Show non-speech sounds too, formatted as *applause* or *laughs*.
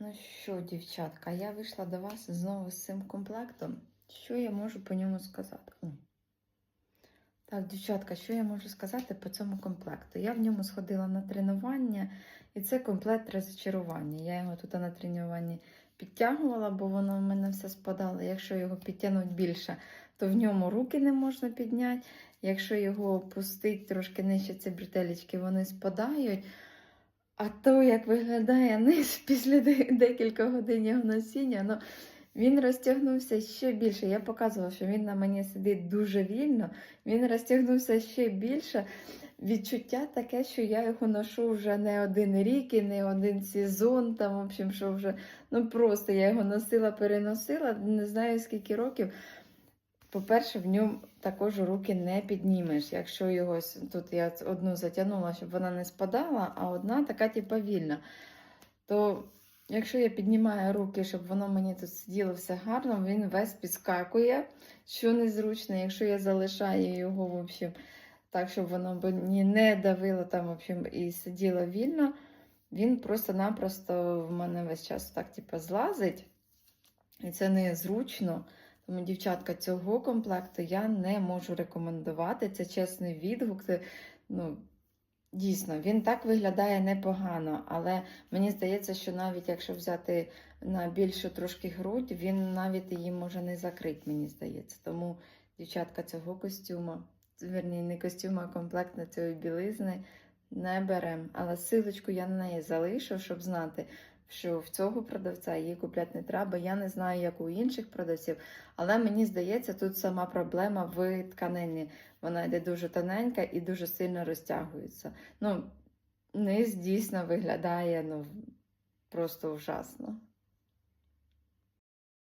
Ну що, дівчатка, я вийшла до вас знову з цим комплектом. Що я можу по ньому сказати? Так, дівчатка, що я можу сказати по цьому комплекту? Я в ньому сходила на тренування, і це комплект розчарування. Я його тут на тренуванні підтягувала, бо воно в мене все спадало. Якщо його підтягнути більше, то в ньому руки не можна підняти. Якщо його опустити трошки нижче ці бретелечки, вони спадають. А то, як виглядає низ *laughs* після де- декілька годин його носіння, ну, він розтягнувся ще більше. Я показувала, що він на мені сидить дуже вільно, він розтягнувся ще більше. Відчуття таке, що я його ношу вже не один рік і не один сезон. Там, в общем, що вже ну просто я його носила, переносила, не знаю скільки років. По-перше, в ньому також руки не піднімеш. Якщо його тут я одну затягнула, щоб вона не спадала, а одна така, типу, вільна. То якщо я піднімаю руки, щоб воно мені тут сиділо все гарно, він весь підскакує, що незручно. Якщо я залишаю його, в общем, так, щоб воно мені не давило там, в общем, і сиділо вільно, він просто-напросто в мене весь час так, типу, злазить. І це незручно. Тому, дівчатка, цього комплекту я не можу рекомендувати. Це чесний відгук. Це, ну, дійсно, він так виглядає непогано, але мені здається, що навіть якщо взяти на більшу трошки грудь, він навіть її може не закрити, мені здається. Тому, дівчатка, цього костюма, верні, не костюма, а комплекту цієї білизни не берем. Але силочку я на неї залишу, щоб знати, що в цього продавця її купляти не треба. Я не знаю, як у інших продавців, але мені здається, тут сама проблема в тканині. Вона йде дуже тоненька і дуже сильно розтягується. Ну, низ дійсно виглядає ну, просто ужасно.